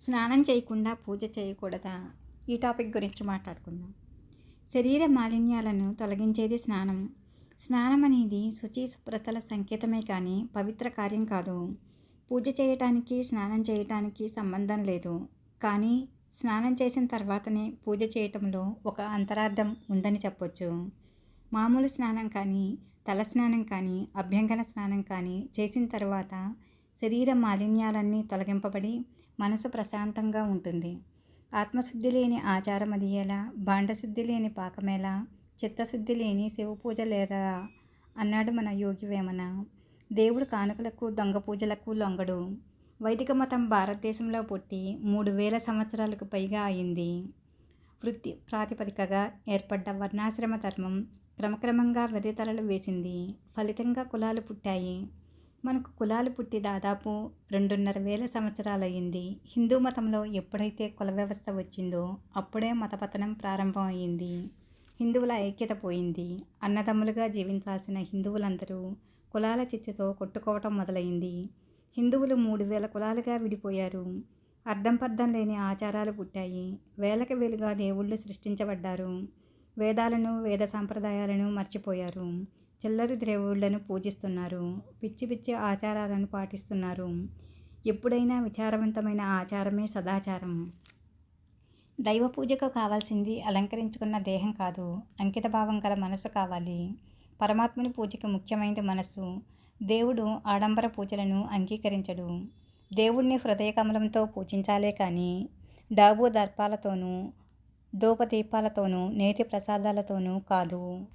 స్నానం చేయకుండా పూజ చేయకూడదా? ఈ టాపిక్ గురించి మాట్లాడుకుందాం. శరీర మాలిన్యాలను తొలగించేది స్నానం. స్నానం అనేది శుచి శుభ్రతల సంకేతమే కానీ పవిత్ర కార్యం కాదు. పూజ చేయటానికి స్నానం చేయటానికి సంబంధం లేదు. కానీ స్నానం చేసిన తర్వాతనే పూజ చేయటంలో ఒక అంతరార్థం ఉందని చెప్పొచ్చు. మామూలు స్నానం కానీ తల స్నానం కానీ అభ్యంగన స్నానం కానీ చేసిన తర్వాత శరీర మాలిన్యాలన్నీ తొలగింపబడి మనసు ప్రశాంతంగా ఉంటుంది. ఆత్మశుద్ధి లేని ఆచారం అది ఎలా? బాండశుద్ధి లేని పాకమేలా చిత్తశుద్ధి లేని శివ పూజ లేదా అన్నాడు మన యోగి వేమన. దేవుడు కానుకలకు దొంగ పూజలకు లొంగడు. వైదిక మతం భారతదేశంలో పుట్టి మూడు వేల సంవత్సరాలకు పైగా అయింది. వృత్తి ప్రాతిపదికగా ఏర్పడ్డ వర్ణాశ్రమ ధర్మం క్రమక్రమంగా వెర్రితలలు వేసింది. ఫలితంగా కులాలు పుట్టాయి. మనకు కులాలు పుట్టి దాదాపు రెండున్నర వేల సంవత్సరాలయ్యింది. హిందూ మతంలో ఎప్పుడైతే కుల వ్యవస్థ వచ్చిందో అప్పుడే మతపతనం ప్రారంభం అయింది హిందువుల ఐక్యత పోయింది. అన్నదమ్ములుగా జీవించాల్సిన హిందువులందరూ కులాల చిచ్చుతో కొట్టుకోవటం మొదలైంది హిందువులు మూడు వేల కులాలుగా విడిపోయారు. అర్థం పర్థం లేని ఆచారాలు పుట్టాయి. వేలకు వేలుగా దేవుళ్ళు సృష్టించబడ్డారు. వేదాలను వేద సాంప్రదాయాలను మర్చిపోయారు. చిల్లరి దేవుళ్ళను పూజిస్తున్నారు. పిచ్చి పిచ్చి ఆచారాలను పాటిస్తున్నారు. ఎప్పుడైనా విచారవంతమైన ఆచారమే సదాచారం. దైవ పూజకు కావాల్సింది అలంకరించుకున్న దేహం కాదు. అంకిత భావం గల మనసు కావాలి. పరమాత్ముని పూజకి ముఖ్యమైనది మనసు దేవుడు ఆడంబర పూజలను అంగీకరించడు. దేవుణ్ణి హృదయ కమలంతో పూజించాలే కానీ డాబు దర్పాలతోనూ ధూపదీపాలతోనూ నేతి ప్రసాదాలతోనూ కాదు.